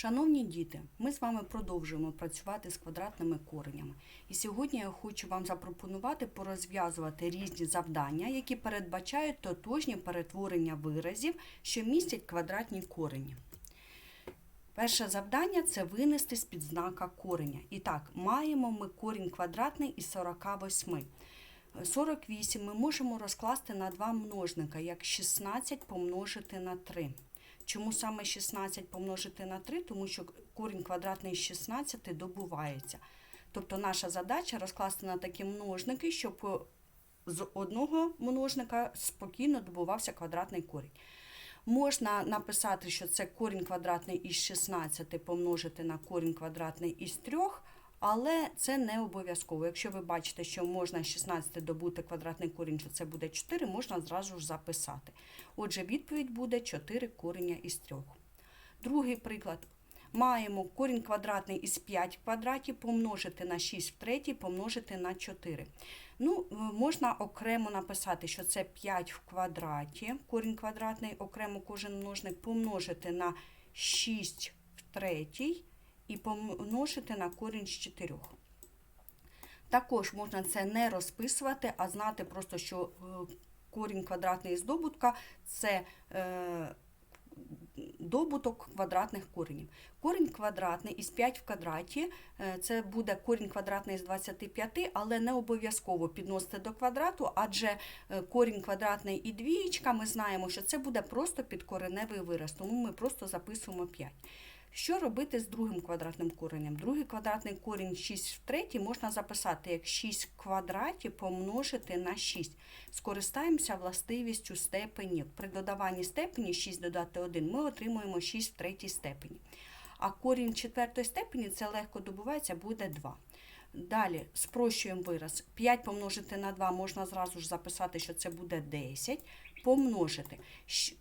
Шановні діти, ми з вами продовжуємо працювати з квадратними коренями. І сьогодні я хочу вам запропонувати порозв'язувати різні завдання, які передбачають тотожні перетворення виразів, що містять квадратні корені. Перше завдання це винести з під знака кореня. І так, маємо ми корінь квадратний із 48. 48 ми можемо розкласти на два множника, як 16 помножити на 3. Чому саме 16 помножити на 3? Тому що корінь квадратний з 16 добувається. Тобто наша задача розкласти на такі множники, щоб з одного множника спокійно добувався квадратний корінь. Можна написати, що це корінь квадратний із 16 помножити на корінь квадратний із 3, але це не обов'язково. Якщо ви бачите, що можна з 16 добути квадратний корінь, що це буде 4, можна зразу ж записати. Отже, відповідь буде 4 кореня із 3. Другий приклад. Маємо корінь квадратний із 5 в квадраті помножити на 6 в третій, помножити на 4. Ну, Можна окремо написати, що це 5 в квадраті, корінь квадратний, окремо кожен множник помножити на 6 в третій і помножити на корінь з 4. Також можна це не розписувати, а знати просто, що корінь квадратний із добутка це е, добуток квадратних коренів. Корінь квадратний із 5 в квадраті, е, це буде корінь квадратний з 25, але не обов'язково підносити до квадрату, адже е, корінь квадратний і двієчка, ми знаємо, що це буде просто підкореневий вираз, тому ми просто записуємо 5. Що робити з другим квадратним коренем? Другий квадратний корінь 6 в третій можна записати як 6 в квадраті помножити на 6. Скористаємося властивістю степені. При додаванні степені 6 додати 1 ми отримуємо 6 в третій степені. А корінь четвертої степені це легко добувається, буде 2. Далі спрощуємо вираз. 5 помножити на 2 можна зразу ж записати, що це буде 10. Помножити.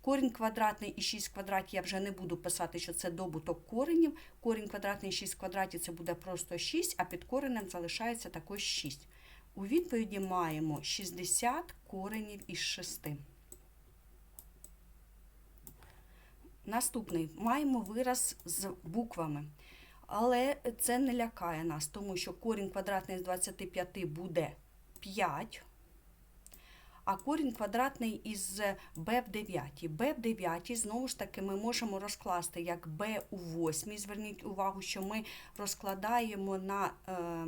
Корінь квадратний і 6 квадратів я вже не буду писати, що це добуток коренів. Корінь квадратний і 6 квадратів це буде просто 6, а під коренем залишається також 6. У відповіді маємо 60 коренів із 6. Наступний маємо вираз з буквами. Але це не лякає нас, тому що корінь квадратний з 25 буде 5, а корінь квадратний із b в 9. b в 9, знову ж таки, ми можемо розкласти як b у 8. Зверніть увагу, що ми розкладаємо на е,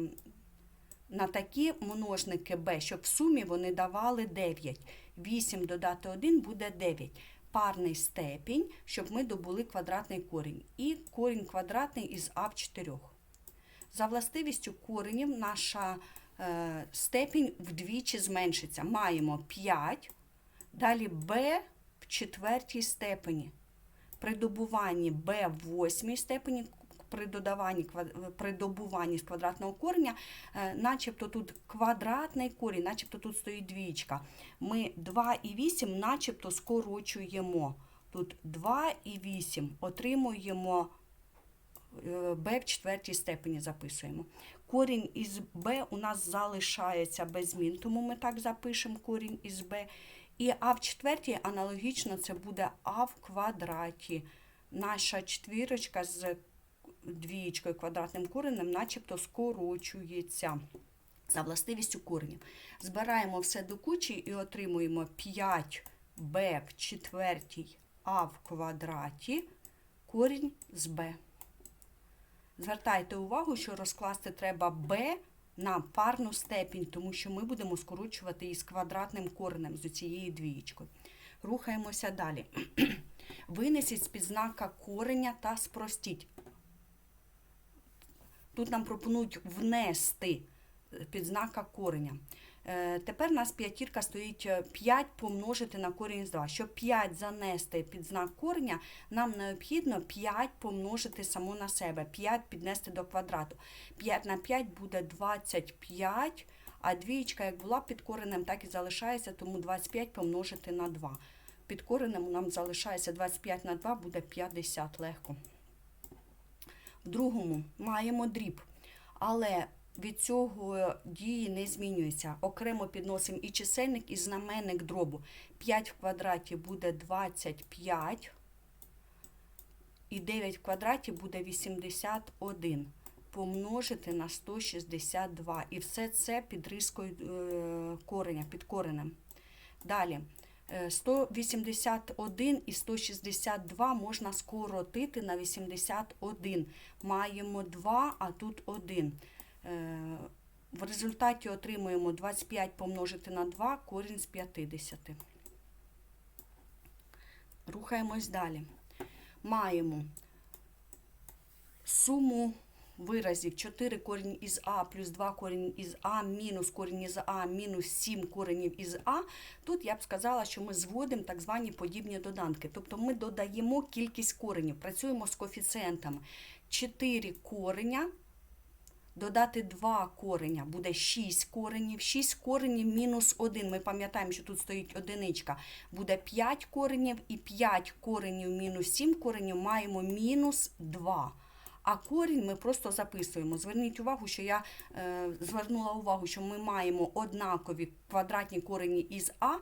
на такі множники b, щоб в сумі вони давали 9. 8 додати 1 буде 9 парний степінь, щоб ми добули квадратний корінь. І корінь квадратний із а в 4. За властивістю коренів наша е, степінь вдвічі зменшиться. Маємо 5, далі b в четвертій степені. При добуванні b в восьмій степені при додаванні при добуванні з квадратного кореня, е, начебто тут квадратний корінь, начебто тут стоїть двічка. Ми 2 і 8 начебто скорочуємо. Тут 2 і 8 отримуємо b е, в четвертій степені записуємо. Корінь із b у нас залишається без змін, тому ми так запишемо корінь із b. І а в четвертій аналогічно це буде а в квадраті. Наша четвірочка з двієчкою квадратним коренем начебто скорочується за властивістю коренів. Збираємо все до кучі і отримуємо 5b в четвертій а в квадраті корінь з b. Звертайте увагу, що розкласти треба b на парну степінь, тому що ми будемо скорочувати її з квадратним коренем з цією двієчкою. Рухаємося далі. Винесіть з під знака кореня та спростіть. Тут нам пропонують внести під знака кореня. Е, тепер у нас п'ятірка стоїть 5 е, помножити на корінь з 2. Щоб 5 занести під знак кореня, нам необхідно 5 помножити само на себе, 5 піднести до квадрату. 5 на 5 буде 25, а двієчка, як була під коренем, так і залишається, тому 25 помножити на 2. Під коренем нам залишається 25 на 2, буде 50 легко. Другому маємо дріб, але від цього дії не змінюється. Окремо підносимо і чисельник, і знаменник дробу. 5 в квадраті буде 25. І 9 в квадраті буде 81 помножити на 162. І все це під рискою е, кореня, під коренем. Далі. Е, 181 і 162 можна скоротити на 81. Маємо 2, а тут 1. Е, В результаті отримуємо 25 помножити на 2, корінь з 50. Рухаємось далі. Маємо суму виразів 4 корінь із А плюс 2 корінь із А мінус корінь із А мінус 7 коренів із А. Тут я б сказала, що ми зводимо так звані подібні доданки. Тобто ми додаємо кількість коренів, працюємо з коефіцієнтами. 4 кореня Додати 2 кореня буде 6 коренів. 6 коренів мінус 1. Ми пам'ятаємо, що тут стоїть одиничка. Буде 5 коренів і 5 коренів мінус 7 коренів маємо мінус 2. А корінь ми просто записуємо. Зверніть увагу, що я е, звернула увагу, що ми маємо однакові квадратні корені із А,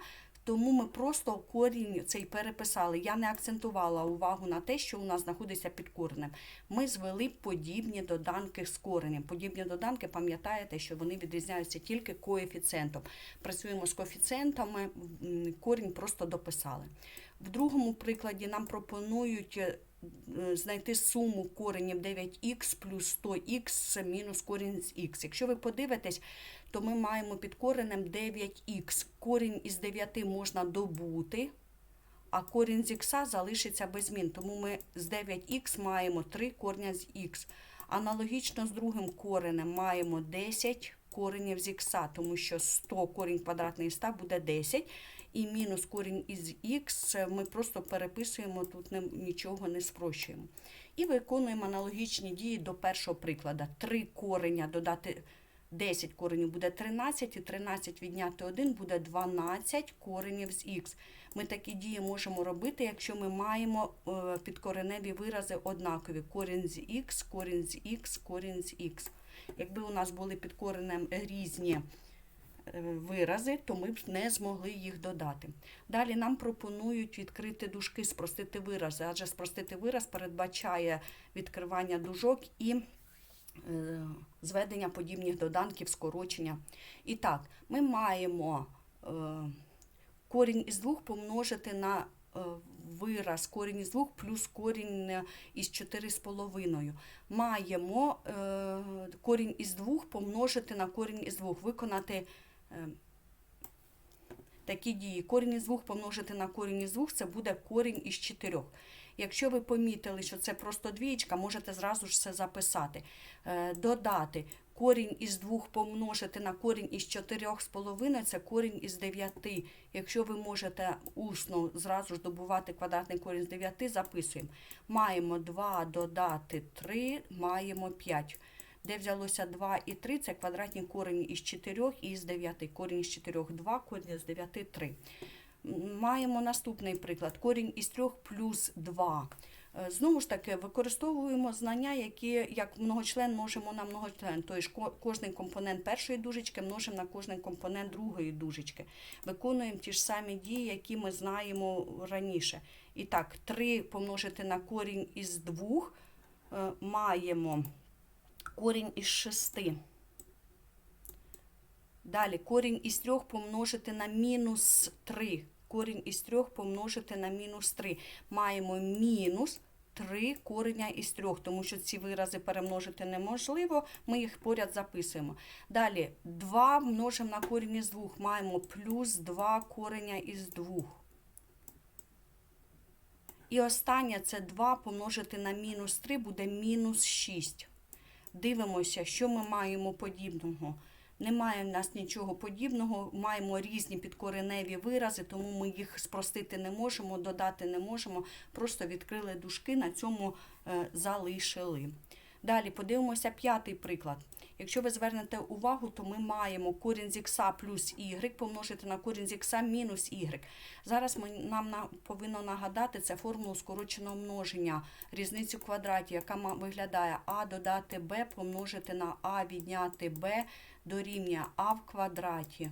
тому ми просто корінь цей переписали. Я не акцентувала увагу на те, що у нас знаходиться під коренем. Ми звели подібні доданки з коренем. Подібні доданки, пам'ятаєте, що вони відрізняються тільки коефіцієнтом. Працюємо з коефіцієнтами, корінь просто дописали. В другому прикладі нам пропонують е, знайти суму коренів 9х плюс 100х мінус корінь з х. Якщо ви подивитесь, то ми маємо під коренем 9х. Корінь із 9 можна добути, а корінь з х залишиться без змін. Тому ми з 9х маємо 3 корня з х. Аналогічно з другим коренем маємо 10 коренів з х, тому що 100 корінь квадратний 100 буде 10. І мінус корінь із х ми просто переписуємо, тут нічого не спрощуємо. І виконуємо аналогічні дії до першого прикладу. 3 кореня додати 10 коренів буде 13, і 13 відняти 1 буде 12 коренів з х. Ми такі дії можемо робити, якщо ми маємо е, підкореневі вирази однакові. Корінь з х, корінь з х, корінь з х. Якби у нас були під коренем різні вирази, то ми б не змогли їх додати. Далі нам пропонують відкрити дужки, спростити вирази, адже спростити вираз передбачає відкривання дужок і е, зведення подібних доданків, скорочення. І так, ми маємо е, корінь із двох помножити на е, вираз корінь із двох плюс корінь із 4,5. Маємо корінь із двох помножити на корінь із двох, виконати такі дії. Корінь із двох помножити на корінь із двох, це буде корінь із чотирьох. Якщо ви помітили, що це просто двієчка, можете зразу ж це записати. Е, Додати корінь із двох помножити на корінь із чотирьох з половиною, це корінь із дев'яти. Якщо ви можете усно зразу ж добувати квадратний корінь з дев'яти, записуємо. Маємо 2 додати 3, маємо 5. Де взялося 2 і 3, це квадратні корені із 4 і з 9. Корінь із 4 – 2, корінь з 9 – 3. Маємо наступний приклад. Корінь із 3 плюс 2. Е, Знову ж таки, використовуємо знання, які як многочлен множимо на многочлен. Тобто ко- кожний компонент першої дужечки множимо на кожний компонент другої дужечки. Виконуємо ті ж самі дії, які ми знаємо раніше. І так, 3 помножити на корінь із 2 е, маємо корінь із 6. Далі корінь із 3 помножити на мінус 3. Корінь із 3 помножити на мінус 3. Маємо мінус 3 кореня із 3, тому що ці вирази перемножити неможливо, ми їх поряд записуємо. Далі 2 множимо на корінь із 2, маємо плюс 2 кореня із 2. І останнє це 2 помножити на мінус 3 буде мінус 6. Дивимося, що ми маємо подібного. Немає в нас нічого подібного, маємо різні підкореневі вирази, тому ми їх спростити не можемо, додати не можемо. Просто відкрили дужки, на цьому е, залишили. Далі подивимося п'ятий приклад. Якщо ви звернете увагу, то ми маємо корінь з ікса плюс y помножити на корінь з ікса мінус y. Зараз ми, нам на, повинно нагадати це формулу скороченого множення, різницю квадратів, квадраті, яка виглядає а додати b помножити на а відняти b дорівнює а в квадраті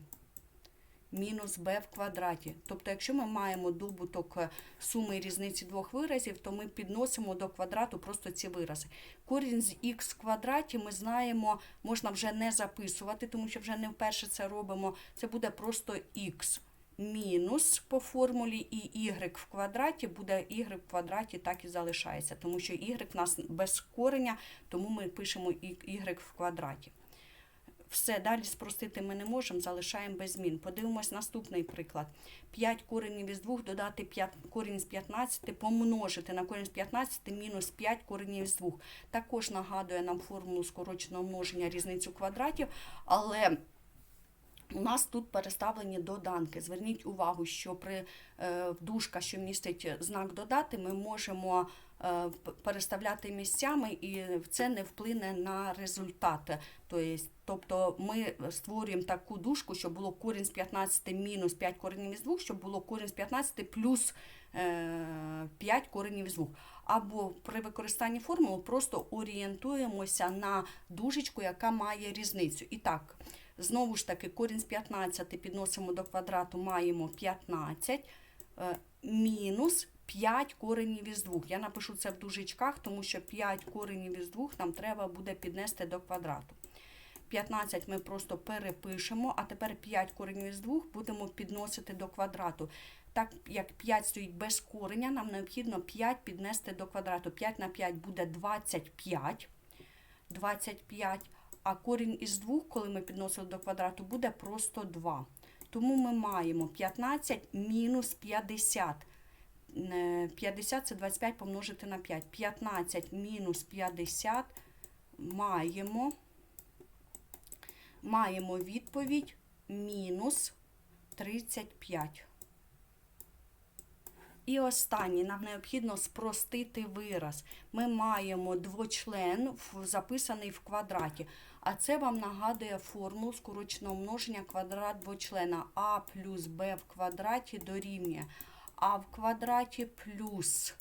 мінус b в квадраті. Тобто, якщо ми маємо добуток е, суми різниці двох виразів, то ми підносимо до квадрату просто ці вирази. Корінь з х в квадраті ми знаємо, можна вже не записувати, тому що вже не вперше це робимо. Це буде просто х мінус по формулі і y в квадраті буде y в квадраті так і залишається, тому що y в нас без кореня, тому ми пишемо y в квадраті. Все, далі спростити ми не можемо, залишаємо без змін. Подивимось наступний приклад. 5 коренів із 2 додати 5, корінь з 15, помножити на корінь з 15 мінус 5 коренів із 2. Також нагадує нам формулу скороченого множення різницю квадратів, але у нас тут переставлені доданки. Зверніть увагу, що при е, дужка, що містить знак додати, ми можемо переставляти місцями, і це не вплине на результат. Тобто, тобто ми створюємо таку дужку, щоб було корінь з 15 мінус 5 коренів із 2, щоб було корінь з 15 плюс е, 5 коренів із 2. Або при використанні формули просто орієнтуємося на дужечку, яка має різницю. І так, Знову ж таки, корінь з 15 підносимо до квадрату, маємо 15 е, мінус 5 коренів із 2. Я напишу це в дужечках, тому що 5 коренів із 2 нам треба буде піднести до квадрату. 15 ми просто перепишемо, а тепер 5 коренів із 2 будемо підносити до квадрату. Так як 5 стоїть без кореня, нам необхідно 5 піднести до квадрату. 5 на 5 буде 25. 25. А корінь із 2, коли ми підносили до квадрату, буде просто 2. Тому ми маємо 15 мінус 50. Е, 50 це 25 помножити на 5. 15 мінус 50 маємо, маємо відповідь мінус 35. І останнє, нам необхідно спростити вираз. Ми маємо двочлен записаний в квадраті. А це вам нагадує формулу скороченого множення квадрат двочлена а плюс b в квадраті дорівнює а в квадраті плюс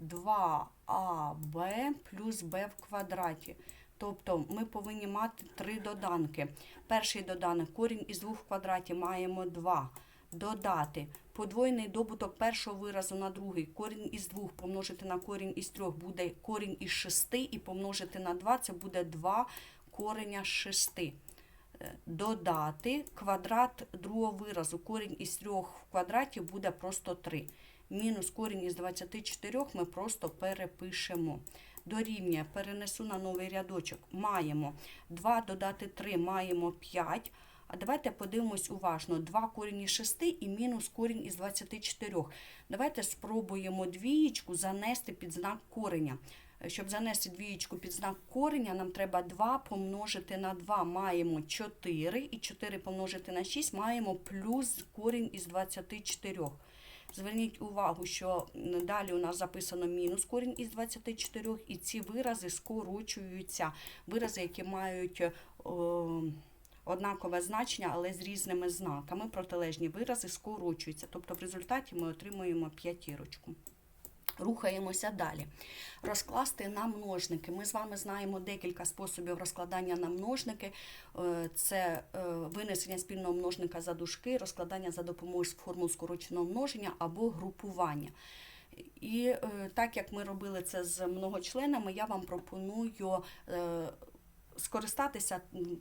2аб плюс b в квадраті. Тобто ми повинні мати три доданки. Перший доданок корінь із 2 в квадраті маємо 2. Додати подвоєний добуток першого виразу на другий. Корінь із 2 помножити на корінь із 3 буде корінь із 6 і помножити на 2 це буде 2 кореня 6. Додати квадрат другого виразу. Корінь із 3 в квадраті буде просто 3. Мінус корінь із 24 ми просто перепишемо. Дорівнює, перенесу на новий рядочок. Маємо 2 додати 3, маємо 5. А давайте подивимось уважно. 2 корінь із 6 і мінус корінь із 24. Давайте спробуємо двієчку занести під знак кореня. Е, Щоб занести двієчку під знак кореня, нам треба 2 помножити на 2, маємо 4, і 4 помножити на 6 маємо плюс корінь із 24. Зверніть увагу, що далі у нас записано мінус корінь із 24, і ці вирази скорочуються. Вирази, які мають е, о, однакове значення, але з різними знаками. Протилежні вирази скорочуються. Тобто в результаті ми отримуємо п'ятірочку. Рухаємося далі. Розкласти на множники. Ми з вами знаємо декілька способів розкладання на множники. Е, Це е, винесення спільного множника за дужки, розкладання за допомогою формул скороченого множення або групування. І е, так як ми робили це з многочленами, я вам пропоную скористатися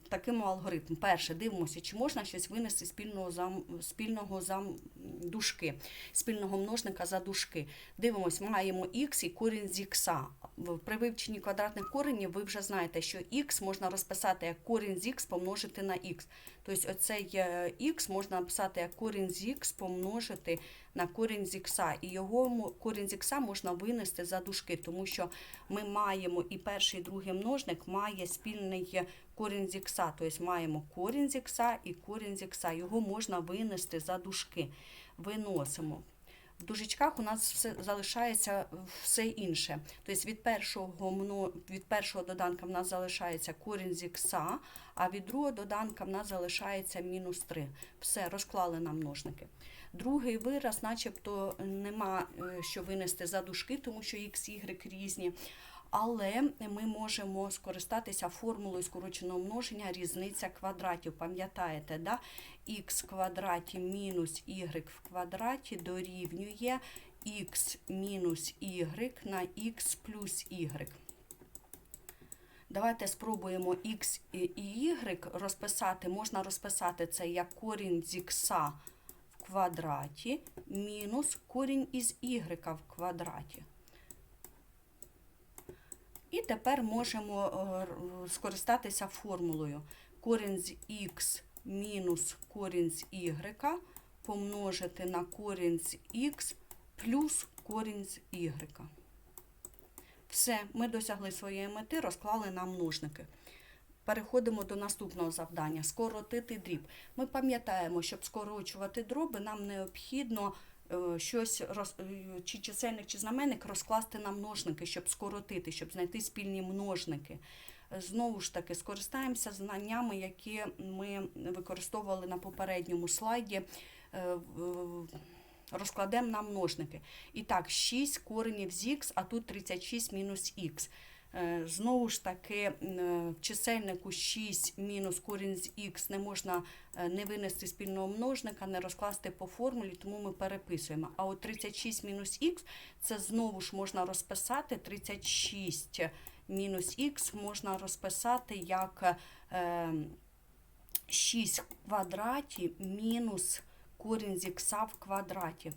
таким алгоритмом. Перше, дивимося, чи можна щось винести спільного за, спільного за дужки, спільного множника за дужки. Дивимось, маємо х і корінь з х. При вивченні квадратних коренів ви вже знаєте, що х можна розписати як корінь з х помножити на х. Тобто оцей е, х можна написати як корінь з х помножити на корінь з х. І його корінь з х можна винести за дужки, тому що ми маємо і перший, і другий множник має спільний корінь з х. Тобто маємо корінь з х і корінь з х. Його можна винести за дужки. Виносимо. В дужечках у нас все залишається все інше. Тобто від першого, мно- від першого доданка в нас залишається корінь зікса. х, а від другого доданка в нас залишається мінус 3. Все, розклали на множники. Другий вираз, начебто, нема е, що винести за дужки, тому що x, y різні. Але ми можемо скористатися формулою скороченого множення різниця квадратів. Пам'ятаєте, да? х квадраті мінус y в квадраті дорівнює х мінус y на х плюс y. Давайте спробуємо x і y розписати. Можна розписати це як корінь з х в квадраті мінус корінь із y в квадраті. І тепер можемо е, скористатися формулою. Корінь з х мінус корінь з y помножити на корінь з х плюс корінь з y. Все, ми досягли своєї мети, розклали на множники. Переходимо до наступного завдання скоротити дріб. Ми пам'ятаємо, щоб скорочувати дроби, нам необхідно щось роз, е, чи чисельник, чи знаменник розкласти на множники, щоб скоротити, щоб знайти спільні множники. Е, Знову ж таки, скористаємося знаннями, які ми використовували на попередньому слайді. Е, Розкладемо на множники. І так, 6 коренів з х, а тут 36 мінус х. Е, Знову ж таки, е, в чисельнику 6 мінус корінь з х не можна е, не винести спільного множника, не розкласти по формулі, тому ми переписуємо. А от 36 мінус х це знову ж можна розписати 36 мінус х можна розписати як е, 6 в квадраті мінус корінь з х в квадраті.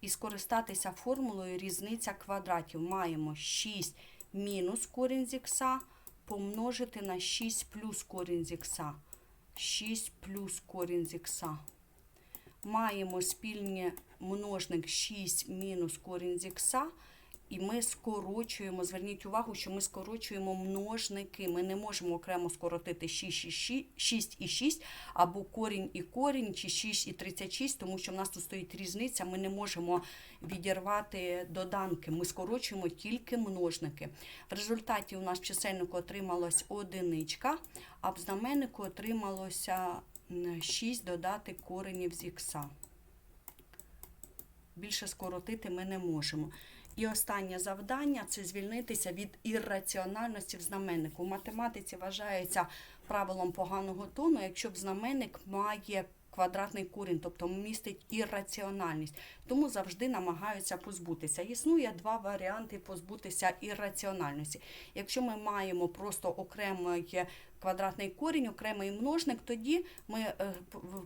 І скористатися формулою різниця квадратів. Маємо 6 мінус корінь з ікса помножити на 6 плюс корінь з ікса. 6 плюс корінь з ікса. Маємо спільний множник 6 мінус корінь з х. І ми скорочуємо, зверніть увагу, що ми скорочуємо множники. Ми не можемо окремо скоротити 6 і 6, 6 і 6, або корінь і корінь, чи 6 і 36, тому що в нас тут стоїть різниця, ми не можемо відірвати доданки. Ми скорочуємо тільки множники. В результаті у нас в чисельнику отрималась одиничка, а в знаменнику отрималося 6 додати коренів з х. Більше скоротити ми не можемо. І останнє завдання це звільнитися від ірраціональності в знаменнику. У математиці вважається правилом поганого тону, якщо в знаменник має квадратний корінь, тобто містить ірраціональність. Тому завжди намагаються позбутися. Існує два варіанти позбутися ірраціональності. Якщо ми маємо просто окремий квадратний корінь, окремий множник, тоді ми е,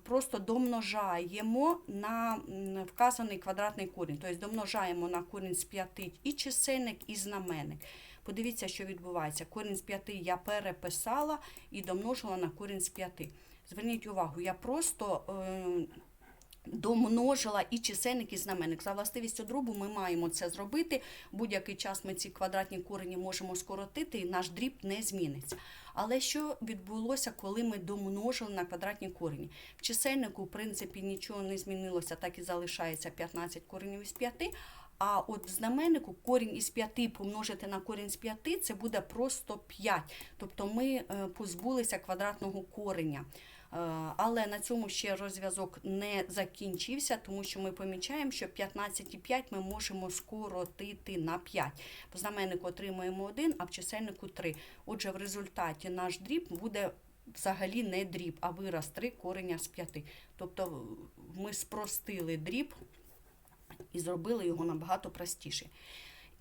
просто домножаємо на вказаний квадратний корінь. Тобто домножаємо на корінь з 5 і чисельник, і знаменник. Подивіться, що відбувається. Корінь з 5 я переписала і домножила на корінь з 5. Зверніть увагу, я просто е, домножила і чисельник, і знаменник. За властивістю дробу ми маємо це зробити. Будь-який час ми ці квадратні корені можемо скоротити, і наш дріб не зміниться. Але що відбулося, коли ми домножили на квадратні корені? В чисельнику, в принципі, нічого не змінилося, так і залишається 15 коренів із 5. А от в знаменнику корінь із 5 помножити на корінь з 5 це буде просто 5. Тобто ми е, позбулися квадратного кореня. Е, Але на цьому ще розв'язок не закінчився, тому що ми помічаємо, що 15,5 ми можемо скоротити на 5. В знаменнику отримуємо 1, а в чисельнику 3. Отже, в результаті наш дріб буде взагалі не дріб, а вираз 3 кореня з 5. Тобто ми спростили дріб і зробили його набагато простіше.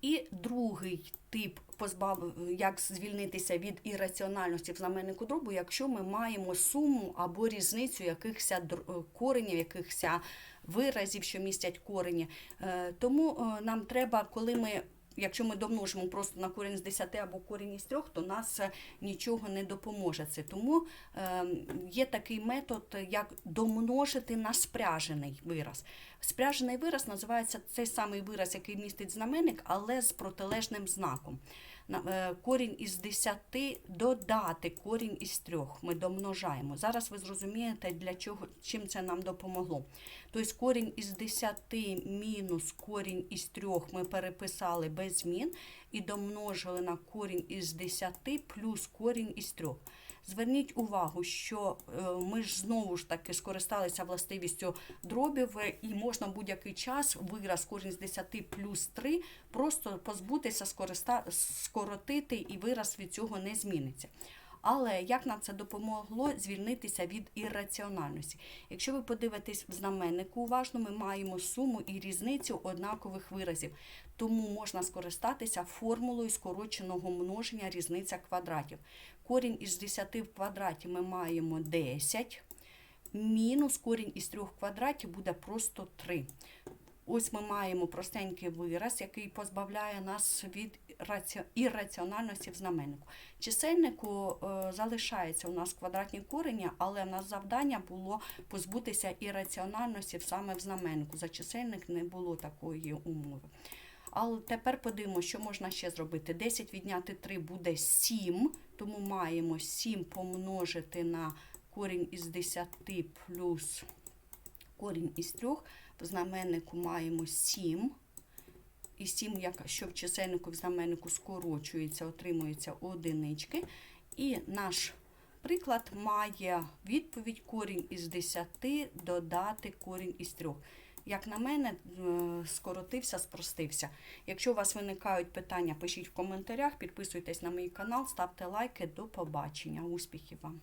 І другий тип позбав, як звільнитися від ірраціональності в знаменнику дробу, якщо ми маємо суму або різницю якихось др- коренів, якихось виразів, що містять корені. Е, Тому е, нам треба, коли ми. Якщо ми домножимо просто на корінь з 10 або корінь із 3, то нас е, нічого не допоможе це. Тому е, є такий метод, як домножити на спряжений вираз. Спряжений вираз називається цей самий вираз, який містить знаменник, але з протилежним знаком. Е, Корінь із 10 додати корінь із 3. Ми домножаємо. Зараз ви зрозумієте, для чого, чим це нам допомогло. Тобто корінь із 10 мінус корінь із 3 ми переписали без змін і домножили на корінь із 10 плюс корінь із 3. Зверніть увагу, що е, ми ж знову ж таки скористалися властивістю дробів, е, і можна будь-який час вираз корінь з 10 плюс 3 просто позбутися, скориста... скоротити, і вираз від цього не зміниться. Але як нам це допомогло звільнитися від ірраціональності? Якщо ви подивитесь в знаменнику уважно, ми маємо суму і різницю однакових виразів. Тому можна скористатися формулою скороченого множення різниця квадратів. Корінь із 10 в квадраті ми маємо 10, мінус корінь із 3 в квадраті буде просто 3. Ось ми маємо простенький вираз, який позбавляє нас від ірраціональності в знаменнику. Чисельнику е, залишається у нас квадратні корені, але в нас завдання було позбутися ірраціональності саме в знаменнику. За чисельник не було такої умови. Але тепер подивимося, що можна ще зробити. 10 відняти 3 буде 7, тому маємо 7 помножити на корінь із 10 плюс корінь із 3. В знаменнику маємо 7. І 7, як, що в чисельнику в знаменнику скорочується, отримуються одинички. І наш приклад має відповідь корінь із 10 додати корінь із 3. Як на мене, е, скоротився, спростився. Якщо у вас виникають питання, пишіть в коментарях, підписуйтесь на мій канал, ставте лайки. До побачення. Успіхів вам!